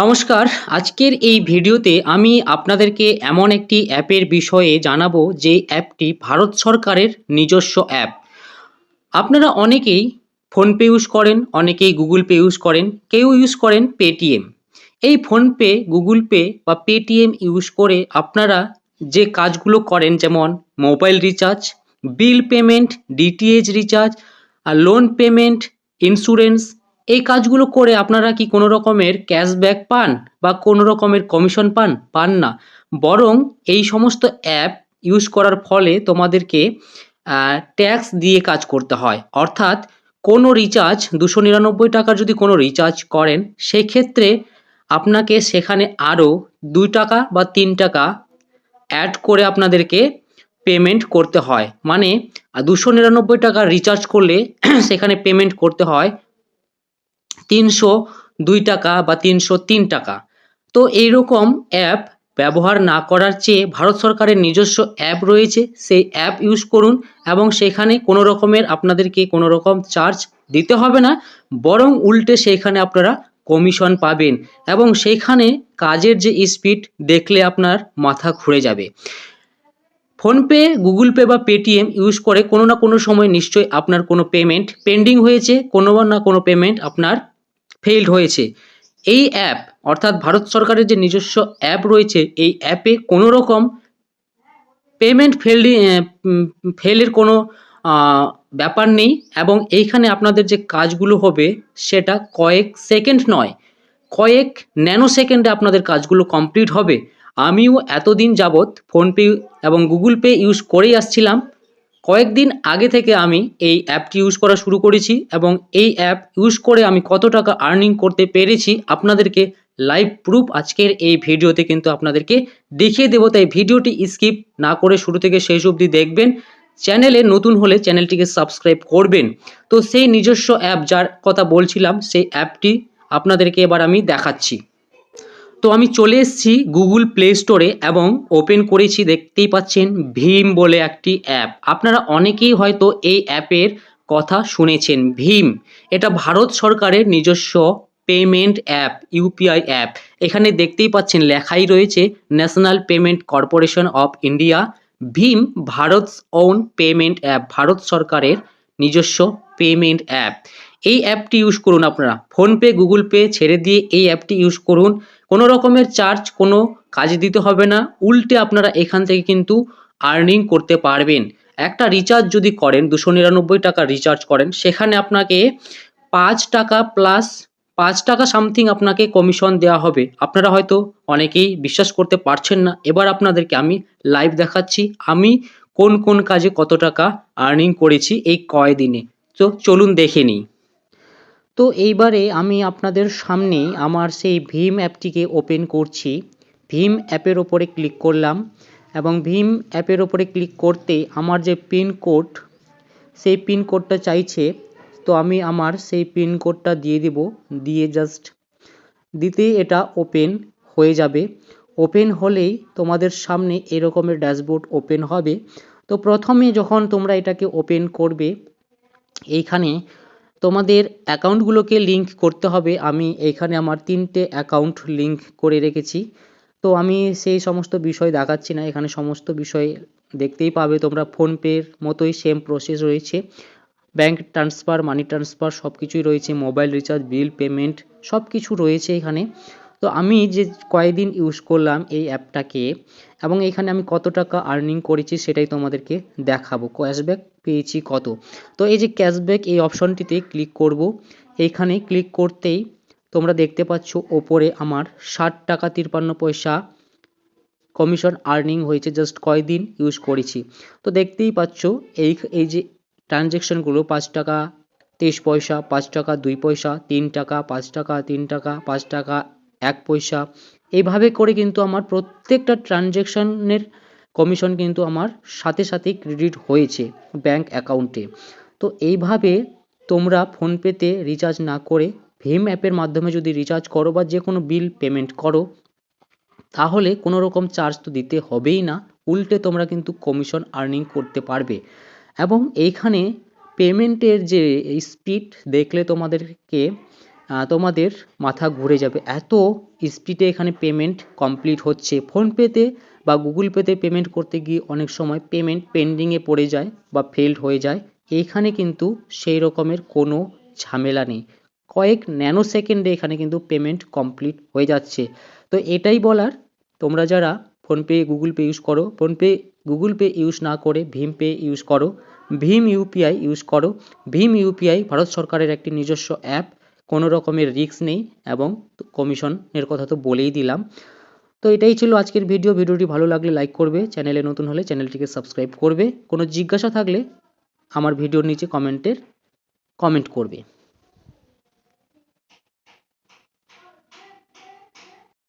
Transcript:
নমস্কার, আজকের এই ভিডিওতে আমি আপনাদেরকে এমন একটি অ্যাপের বিষয়ে জানাব যে অ্যাপটি ভারত সরকারের নিজস্ব অ্যাপ। আপনারা অনেকেই ফোনপে ইউজ করেন, অনেকেই গুগল পে ইউজ করেন, কেউ ইউজ করেন পেটিএম। এই ফোনপে, গুগল পে বা পেটিএম ইউজ করে আপনারা যে কাজগুলো করেন যেমন mobile recharge, bill payment, DTH recharge, আর লোন পেমেন্ট, ইন্স্যুরেন্স এই কাজগুলো করে আপনারা কি কোনো রকমের ক্যাশব্যাক পান বা কোনো রকমের কমিশন পান? পান না। বরং এই সমস্ত অ্যাপ ইউজ করার ফলে তোমাদেরকে ট্যাক্স দিয়ে কাজ করতে হয়। অর্থাৎ কোনো রিচার্জ দুশো নিরানব্বই টাকার যদি কোনো রিচার্জ করেন, সেক্ষেত্রে আপনাকে সেখানে আরও দুই টাকা বা তিন টাকা অ্যাড করে আপনাদেরকে পেমেন্ট করতে হয়। মানে দুশো নিরানব্বই টাকা রিচার্জ করলে সেখানে পেমেন্ট করতে হয়। তিনশো দুই টাকা বা তিনশো তিন টাকা। তো এইরকম অ্যাপ ব্যবহার না করার চেয়ে ভারত সরকারের নিজস্ব অ্যাপ রয়েছে, সেই অ্যাপ ইউজ করুন এবং সেখানে কোনো রকমের আপনাদেরকে কোনো রকম চার্জ দিতে হবে না, বরং উল্টে সেইখানে আপনারা কমিশন পাবেন এবং সেইখানে কাজের যে স্পিড দেখলে আপনার মাথা ঘুরে যাবে। ফোনপে গুগল পে বা পেটিএম ইউজ করে কোনো না কোনো সময় নিশ্চয়ই আপনার কোনো পেমেন্ট পেন্ডিং হয়েছে, কোনো না কোনো পেমেন্ট আপনার ফেইল্ড হয়েছে। এই অ্যাপ অর্থাৎ ভারত সরকারের যে নিজস্ব অ্যাপ রয়েছে, এই অ্যাপে কোনো রকম পেমেন্ট ফেল ফেলের কোনো ব্যাপার নেই এবং এইখানে আপনাদের যে কাজগুলো হবে সেটা কয়েক সেকেন্ড নয়। কয়েক ন্যানো সেকেন্ডে আপনাদের কাজগুলো কমপ্লিট হবে। আমিও এতদিন যাবৎ ফোনপে এবং গুগল পে ইউজ করেই আসছিলাম। কয়েকদিন আগে থেকে আমি এই অ্যাপটি ইউজ করা শুরু করেছি এবং এই অ্যাপ ইউজ করে আমি কত টাকা আর্নিং করতে পেরেছি আপনাদেরকে লাইভ প্রুফ আজকের এই ভিডিওতে কিন্তু আপনাদেরকে দেখিয়ে দেবো। তাই ভিডিওটি স্কিপ না করে শুরু থেকে শেষ অবধি দেখবেন। চ্যানেলে নতুন হলে চ্যানেলটিকে সাবস্ক্রাইব করবেন। তো সেই নিজস্ব অ্যাপ যার কথা বলছিলাম, সেই অ্যাপটি আপনাদেরকে এবার আমি দেখাচ্ছি। তো আমি চলে এসেছি গুগল প্লে স্টোরে এবং ওপেন করেছি, দেখতেই পাচ্ছেন ভীম বলে একটি অ্যাপ আপনারা অনেকেই হয়তো এই অ্যাপের কথা শুনেছেন, ভীম। এটা ভারত সরকারের নিজস্ব পেমেন্ট অ্যাপ ইউপিআই অ্যাপ এখানে দেখতেই পাচ্ছেন লেখাই রয়েছে National Payment Corporation of India Bhim Bharat own payment app Bharat সরকারের নিজস্ব পেমেন্ট অ্যাপ এই অ্যাপটি ইউজ করুন আপনারা। ফোনপে গুগল পে ছেড়ে দিয়ে এই অ্যাপটি ইউজ করুন। কোনো রকমের চার্জ কোনো কাজে দিতে হবে না, উল্টে আপনারা এখান থেকে কিন্তু আর্নিং করতে পারবেন। একটা রিচার্জ যদি করেন, দুশো নিরানব্বই টাকা রিচার্জ করেন, সেখানে আপনাকে পাঁচ টাকা প্লাস পাঁচ টাকা সামথিং আপনাকে কমিশন দেওয়া হবে। আপনারা হয়তো অনেকেই বিশ্বাস করতে পারছেন না। এবার আপনাদেরকে আমি লাইভ দেখাচ্ছি, আমি কোন কোন কাজে কত টাকা আর্নিং করেছি এই কয়দিনে। তো চলুন দেখে নিই। তো এইবারে আমি আপনাদের সামনে আমার সেই ভীম অ্যাপটিকে ওপেন করছি। ভীম অ্যাপের ওপরে ক্লিক করলাম এবং ভীম অ্যাপের ওপরে ক্লিক করতে আমার যে পিন কোড, সেই পিন কোডটা চাইছে। তো আমি আমার সেই পিন কোডটা দিয়ে দিব, দিয়ে জাস্ট দিতেই এটা ওপেন হয়ে যাবে। ওপেন হলেই তোমাদের সামনে এরকমের ড্যাশবোর্ড ওপেন হবে। তো প্রথমে যখন তোমরা এটাকে ওপেন করবে, এইখানে তোমাদের অ্যাকাউন্টগুলোকে লিঙ্ক করতে হবে। আমি এখানে আমার তিনটে অ্যাকাউন্ট লিঙ্ক করে রেখেছি। তো আমি সেই সমস্ত বিষয় দেখাচ্ছি না। এখানে সমস্ত বিষয় দেখতেই পাবে। তোমরা ফোনপের মতোই সেম প্রসেস রয়েছে। ব্যাঙ্ক ট্রান্সফার মানি ট্রান্সফার সব কিছুই রয়েছে। মোবাইল রিচার্জ বিল পেমেন্ট সব কিছু রয়েছে এখানে। তো আমি যে কয়েকদিন ইউজ করলাম এই অ্যাপটাকে এবং এখানে আমি কত টাকা আর্নিং করেছি সেটাই তোমাদেরকে দেখাবো। ক্যাশব্যাক পেয়েছি কত? তো এই যে ক্যাশব্যাক এই অপশনটিতে ক্লিক করব। এইখানে ক্লিক করতেই তোমরা দেখতে পাচ্ছ ওপরে আমার ষাট টাকা তিরপান্ন পয়সা কমিশন আর্নিং হয়েছে জাস্ট কয়দিন ইউজ করেছি। তো দেখতেই পাচ্ছ এই এই যে ট্রানজ্যাকশানগুলো পাঁচ টাকা তেইশ পয়সা, পাঁচ টাকা দুই পয়সা, তিন টাকা, পাঁচ টাকা, তিন টাকা, পাঁচ টাকা, এক পয়সা। এইভাবে করে কিন্তু আমার প্রত্যেকটা ট্রানজ্যাকশানের কমিশন কিন্তু আমার সাথে সাথে ক্রেডিট হয়েছে ব্যাঙ্ক অ্যাকাউন্টে। তো এইভাবে তোমরা ফোনপেতে রিচার্জ না করে ভীম অ্যাপের মাধ্যমে যদি রিচার্জ করো বা যে কোনো বিল পেমেন্ট করো, তাহলে কোনো রকম চার্জ তো দিতে হবেই না, উল্টে তোমরা কিন্তু কমিশন আর্নিং করতে পারবে। এবং এইখানে পেমেন্টের যে স্পিড, দেখলে তোমাদেরকে তোমাদের মাথা ঘুরে যাবে। এত স্পিডে এখানে পেমেন্ট কমপ্লিট হচ্ছে। ফোনপেতে বা গুগল পেতে পেমেন্ট করতে গিয়ে অনেক সময় পেমেন্ট পেন্ডিংয়ে পড়ে যায় বা ফেলড হয়ে যায়। এইখানে কিন্তু সেই রকমের কোনো ঝামেলা নেই। কয়েক ন্যানো সেকেন্ডে এখানে কিন্তু পেমেন্ট কমপ্লিট হয়ে যাচ্ছে। তো এটাই বলার, তোমরা যারা ফোনপে গুগল পে ইউজ করো ফোনপে গুগল পে ইউজ না করে ভীম পে ইউজ করো, ভীম ইউপিআই ইউজ করো। ভীম ইউপিআই ভারত সরকারের একটি নিজস্ব অ্যাপ কোনো রকমের রিস্ক নেই এবং কমিশনের কথা তো বলেই দিলাম। তো এটাই ছিল আজকের ভিডিও ভিডিওটি ভালো লাগলে লাইক করবে। চ্যানেলে নতুন হলে চ্যানেলটিকে সাবস্ক্রাইব করবে। কোনো জিজ্ঞাসা থাকলে আমার ভিডিওর নিচে কমেন্টের কমেন্ট করবে।